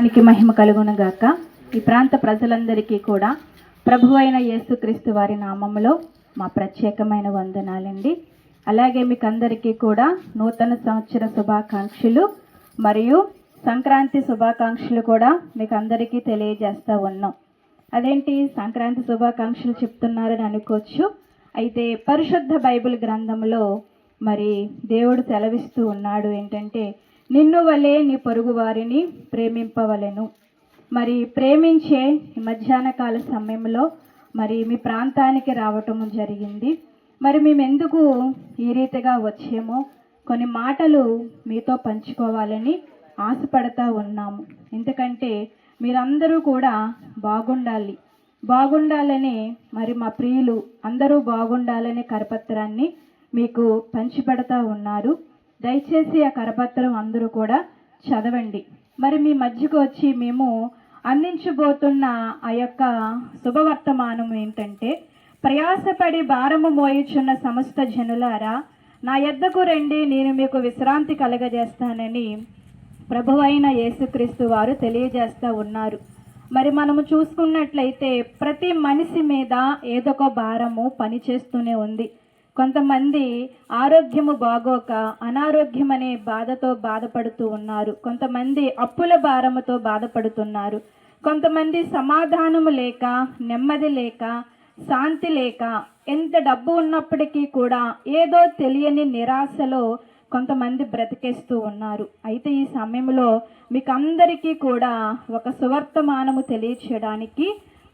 మనకి మహిమ కలుగునగాక ఈ ప్రాంత ప్రజలందరికీ కూడా ప్రభు అయిన యేసుక్రీస్తు వారి నామంలో మా ప్రత్యేకమైన వందనాలండి. అలాగే మీకు అందరికీ కూడా నూతన సంవత్సర శుభాకాంక్షలు మరియు సంక్రాంతి శుభాకాంక్షలు కూడా మీకు అందరికీ తెలియజేస్తూ ఉన్నాం. అదేంటి? సంక్రాంతి శుభాకాంక్షలు చెప్తున్నారని అనుకోవచ్చు. అయితే పరిశుద్ధ బైబిల్ గ్రంథంలో మరి దేవుడు సెలవిస్తూ ఉన్నాడు ఏంటంటే నిన్ను వలే నీ పొరుగు వారిని ప్రేమింపవలెను. మరి ప్రేమించే ఈ మధ్యాహ్న కాల సమయంలో మరి మీ ప్రాంతానికి రావటం జరిగింది. మరి మేము ఎందుకు ఈ రీతిగా వచ్చామో కొన్ని మాటలు మీతో పంచుకోవాలని ఆశపడతా ఉన్నాము. ఎందుకంటే మీరందరూ కూడా బాగుండాలి. బాగుండాలని మరి మా ప్రియులు అందరూ బాగుండాలనే కరపత్రాన్ని మీకు పంచిపెడతా ఉన్నారు. దయచేసి ఆ కరపత్రం అందరూ కూడా చదవండి. మరి మీ మధ్యకు వచ్చి మేము అందించబోతున్న ఆ యొక్క శుభవర్తమానం ఏంటంటే ప్రయాసపడి భారము మోయుచున్న సమస్త జనులారా నా ఎద్దకు రండి నేను మీకు విశ్రాంతి కలగజేస్తానని ప్రభువైన యేసుక్రీస్తు వారు తెలియజేస్తూ ఉన్నారు. మరి మనము చూసుకున్నట్లయితే ప్రతి మనిషి మీద ఏదో ఒక భారము పనిచేస్తూనే ఉంది. కొంతమంది ఆరోగ్యము బాగోక అనారోగ్యం అనే బాధతో బాధపడుతూ ఉన్నారు. కొంతమంది అప్పుల భారముతో బాధపడుతున్నారు. కొంతమంది సమాధానము లేక నెమ్మది లేక శాంతి లేక ఎంత డబ్బు ఉన్నప్పటికీ కూడా ఏదో తెలియని నిరాశలో కొంతమంది బ్రతికేస్తూ ఉన్నారు. అయితే ఈ సమయంలో మీకు అందరికీ కూడా ఒక సువర్తమానము తెలియచేయడానికి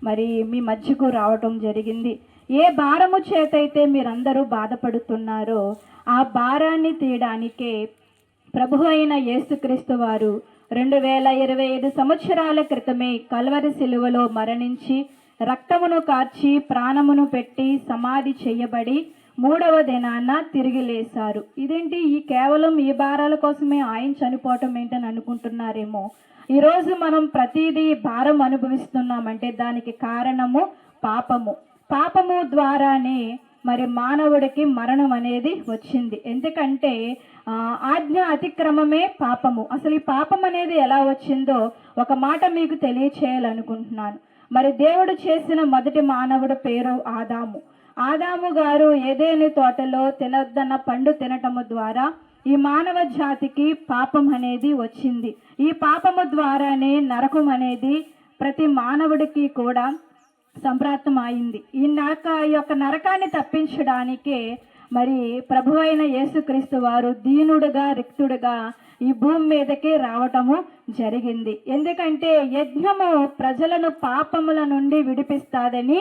మరి మీ మధ్యకు రావటం జరిగింది. ఏ భారము చేతైతే మీరందరూ బాధపడుతున్నారో ఆ భారాన్ని తీయడానికే ప్రభు అయిన యేసుక్రీస్తు వారు రెండు వేల ఇరవై ఐదు సంవత్సరాల క్రితమే కల్వరి శిలువలో మరణించి రక్తమును కార్చి ప్రాణమును పెట్టి సమాధి చేయబడి మూడవ దినాన తిరిగి లేశారు. ఇదేంటి? ఈ కేవలం ఈ భారాల కోసమే ఆయన చనిపోవటం ఏంటని అనుకుంటున్నారేమో. ఈరోజు మనం ప్రతిదీ భారం అనుభవిస్తున్నామంటే దానికి కారణము పాపము. పాపము ద్వారానే మరి మానవుడికి మరణం అనేది వచ్చింది. ఎందుకంటే ఆజ్ఞ అతిక్రమమే పాపము. అసలు ఈ పాపం అనేది ఎలా వచ్చిందో ఒక మాట మీకు తెలియచేయాలనుకుంటున్నాను. మరి దేవుడు చేసిన మొదటి మానవుడు పేరు ఆదాము. ఆదాము గారు ఏదేని తోటలో తినొద్దన్న పండు తినటము ద్వారా ఈ మానవ జాతికి పాపం అనేది వచ్చింది. ఈ పాపము ద్వారానే నరకం అనేది ప్రతి మానవుడికి కూడా సంప్రాప్తమైంది అయింది ఈ నరక ఈ యొక్క నరకాన్ని తప్పించడానికే మరి ప్రభు అయిన యేసుక్రీస్తు వారు దీనుడుగా రిక్తుడుగా ఈ భూమి మీదకి రావటము జరిగింది. ఎందుకంటే యజ్ఞము ప్రజలను పాపముల నుండి విడిపిస్తాదని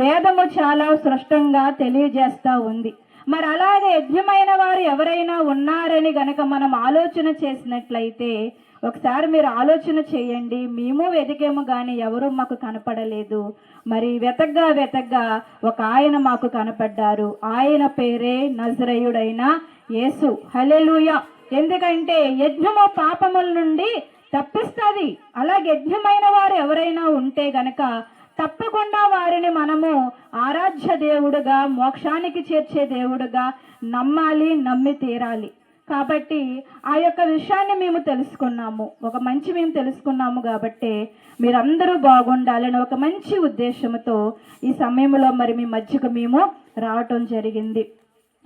వేదము చాలా స్పష్టంగా తెలియజేస్తూ ఉంది. మరి అలాగే యజ్ఞమైన వారు ఎవరైనా ఉన్నారని గనక మనం ఆలోచన చేసినట్లయితే ఒకసారి మీరు ఆలోచన చేయండి. మేము వెతికేము కానీ ఎవరు మాకు కనపడలేదు. మరి వెతగ్గా వెతగ్గా ఒక ఆయన మాకు కనపడ్డారు. ఆయన పేరే నజరయుడైన యేసు. హలెలుయ ఎందుకంటే యజ్ఞము పాపముల నుండి తప్పిస్తుంది. అలాగే యజ్ఞమైన వారు ఎవరైనా ఉంటే గనక తప్పకుండా వారిని మనము ఆరాధ్య దేవుడుగా మోక్షానికి చేర్చే దేవుడుగా నమ్మాలి నమ్మి తీరాలి. కాబట్టి ఆ యొక్క విషయాన్ని మేము తెలుసుకున్నాము. ఒక మంచి మేము తెలుసుకున్నాము కాబట్టి మీరందరూ బాగుండాలని ఒక మంచి ఉద్దేశంతో ఈ సమయంలో మరి మీ మధ్యకు మేము రావటం జరిగింది.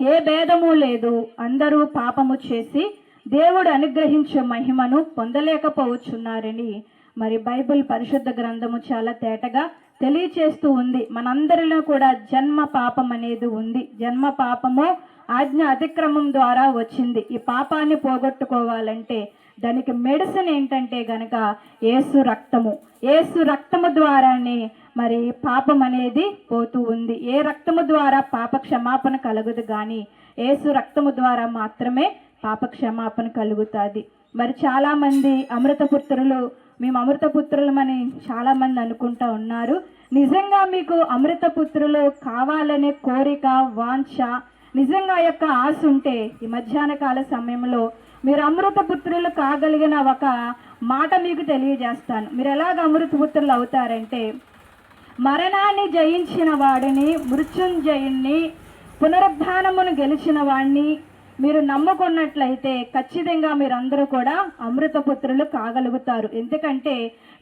ఏ భేదము లేదు. అందరూ పాపము చేసి దేవుడు అనుగ్రహించే మహిమను పొందలేకపోవచ్చున్నారని మరి బైబిల్ పరిశుద్ధ గ్రంథము చాలా తేటగా తెలియచేస్తూ ఉంది. మనందరిలో కూడా జన్మ పాపం అనేది ఉంది. జన్మ పాపము ఆజ్ఞ అతిక్రమం ద్వారా వచ్చింది. ఈ పాపాన్ని పోగొట్టుకోవాలంటే దానికి మెడిసిన్ ఏంటంటే గనక ఏసు రక్తము. ఏసు రక్తము ద్వారానే మరి పాపం అనేది పోతూ ఉంది. ఏ రక్తము ద్వారా పాప క్షమాపణ కలుగుదు కానీ ఏసు రక్తము ద్వారా మాత్రమే పాప క్షమాపణ కలుగుతుంది. మరి చాలామంది అమృతపుత్రులు మేము అమృతపుత్రులమని చాలామంది అనుకుంటా ఉన్నారు. నిజంగా మీకు అమృతపుత్రులు కావాలనే కోరిక వాంఛ నిజంగా యొక్క ఆశ ఉంటే ఈ మధ్యాహ్న కాల సమయంలో మీరు అమృతపుత్రులు కాగలిగిన ఒక మాట మీకు తెలియజేస్తాను. మీరు ఎలాగ అమృతపుత్రులు అవుతారంటే మరణాన్ని జయించిన వాడిని మృత్యుంజయుణ్ణి పునరుద్ధానమును గెలిచిన వాడిని మీరు నమ్ముకున్నట్లయితే ఖచ్చితంగా మీరందరూ కూడా అమృత పుత్రులు కాగలుగుతారు. ఎందుకంటే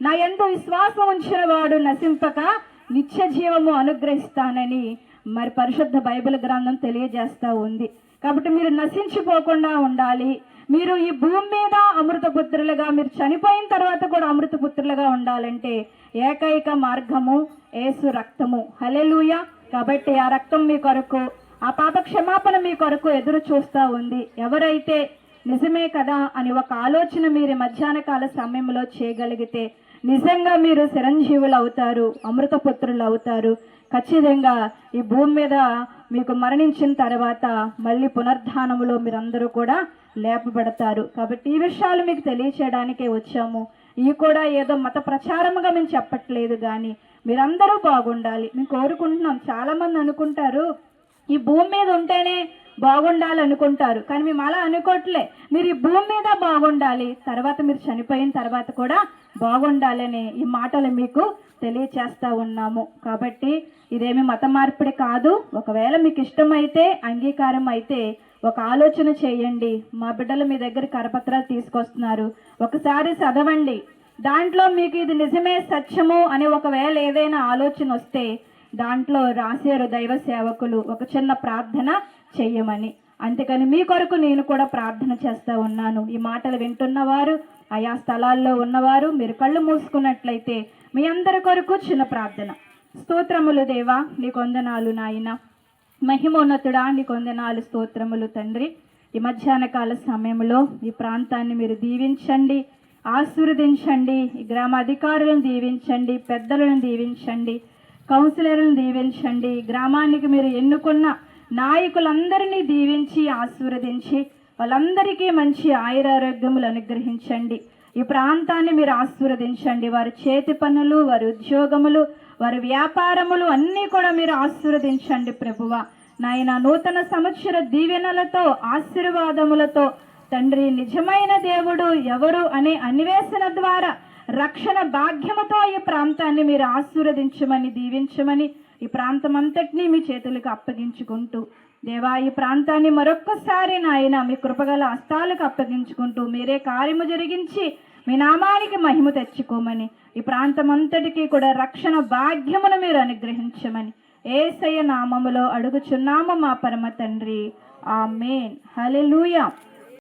నా ఎందు విశ్వాసం ఉంచిన వాడు నశింపక నిత్య జీవము అనుగ్రహిస్తానని మరి పరిశుద్ధ బైబిల్ గ్రంథం తెలియజేస్తూ ఉంది. కాబట్టి మీరు నశించిపోకుండా ఉండాలి. మీరు ఈ భూమి మీద అమృత పుత్రులుగా మీరు చనిపోయిన తర్వాత కూడా అమృత పుత్రులుగా ఉండాలంటే ఏకైక మార్గము ఏసు రక్తము. హలెలుయ కాబట్టి ఆ రక్తం మీ కొరకు ఆ పాప క్షమాపణ మీ కొరకు ఎదురు చూస్తూ ఉంది. ఎవరైతే నిజమే కదా అని ఒక ఆలోచన మీరు మధ్యాహ్న కాల సమయంలో చేయగలిగితే నిజంగా మీరు చిరంజీవులు అవుతారు అమృతపుత్రులు అవుతారు. ఖచ్చితంగా ఈ భూమి మీద మీకు మరణించిన తర్వాత మళ్ళీ పునర్ధానంలో మీరందరూ కూడా లేపబడతారు. కాబట్టి ఈ విషయాలు మీకు తెలియచేయడానికే వచ్చాము. ఇవి కూడా ఏదో మత ప్రచారముగా మేము చెప్పట్లేదు కానీ మీరందరూ బాగుండాలి. మేము కోరుకుంటున్నాం. చాలామంది అనుకుంటారు ఈ భూమి మీద ఉంటేనే బాగుండాలి అనుకుంటారు కానీ మేము అలా అనుకోవట్లే మీరు ఈ భూమి మీద బాగుండాలి తర్వాత మీరు చనిపోయిన తర్వాత కూడా బాగుండాలని ఈ మాటలు మీకు తెలియచేస్తూ ఉన్నాము. కాబట్టి ఇదేమి మత మార్పిడి కాదు. ఒకవేళ మీకు ఇష్టమైతే అంగీకారం అయితే ఒక ఆలోచన చేయండి. మా బిడ్డలు మీ దగ్గర కరపత్రాలు తీసుకొస్తున్నారు. ఒకసారి చదవండి. దాంట్లో మీకు ఇది నిజమే సత్యము అని ఒకవేళ ఏదైనా ఆలోచన వస్తే దాంట్లో రాశారు దైవ సేవకులు ఒక చిన్న ప్రార్థన చెయ్యమని అంతేకాని మీ కొరకు నేను కూడా ప్రార్థన చేస్తూ ఉన్నాను. ఈ మాటలు వింటున్నవారు ఆయా స్థలాల్లో ఉన్నవారు మీరు కళ్ళు మూసుకున్నట్లయితే మీ అందరి కొరకు చిన్న ప్రార్థన. స్తోత్రములు దేవా నీ కొందనాలు నాయన. మహిమోన్నతుడా నీ కొందనాలు స్తోత్రములు తండ్రి. ఈ మధ్యాహ్న కాల సమయంలో ఈ ప్రాంతాన్ని మీరు దీవించండి ఆశీర్వదించండి ఈ గ్రామ అధికారులను దీవించండి పెద్దలను దీవించండి. కౌన్సిలర్లను దీవించండి. గ్రామానికి మీరు ఎన్నుకున్న నాయకులందరినీ దీవించి ఆశీర్వదించి వాళ్ళందరికీ మంచి ఆయురారోగ్యములు అనుగ్రహించండి. ఈ ప్రాంతాన్ని మీరు ఆశీర్వదించండి. వారి చేతి పనులు వారి ఉద్యోగములు వారి వ్యాపారములు అన్నీ కూడా మీరు ఆశీర్వదించండి ప్రభువ. నాయన నూతన సంవత్సర దీవెనలతో ఆశీర్వాదములతో తండ్రి నిజమైన దేవుడు ఎవరు అనే అన్వేషణ ద్వారా రక్షణ భాగ్యముతో ఈ ప్రాంతాన్ని మీరు ఆశీర్వదించమని దీవించమని ఈ ప్రాంతం అంతటినీ మీ చేతులకు అప్పగించుకుంటూ దేవా ఈ ప్రాంతాన్ని మరొక్కసారి నాయన మీ కృపగల హస్తాలకు అప్పగించుకుంటూ మీరే కార్యము జరిగించి మీ నామానికి మహిమ తెచ్చుకోమని ఈ ప్రాంతం అంతటికీ కూడా రక్షణ భాగ్యమును మీరు అనుగ్రహించమని ఏసయ్య నామములో అడుగుచున్నాము మా పరమ తండ్రి. ఆ మేన్ హల్లెలూయా.